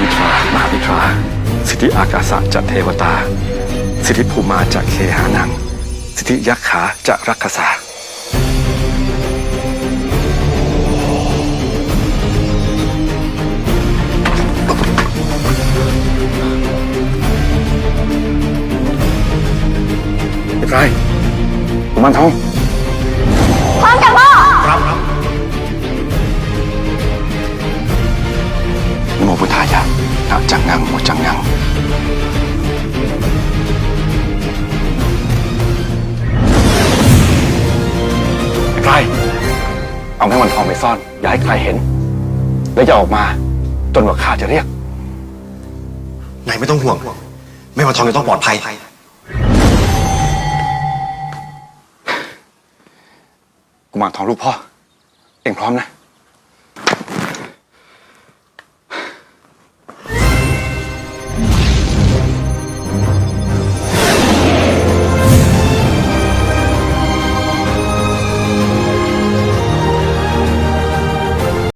วิทธิอากาศะจะเทวตา สิทธิภูมาจะเคหานัง สิทธิยักขาจะรักขสาเรียบร้อยกุมารทอง นะจังงังโมจังงังใครเอาแม่วันทองไปซ่อน อย่าให้ใครเห็น แล้วอย่าออกมา จนกว่าข้าจะเรียก นายไม่ต้องห่วง แม่วันทองจะต้องปลอดภัย กุมารทองลูกพ่อ เองพร้อมนะ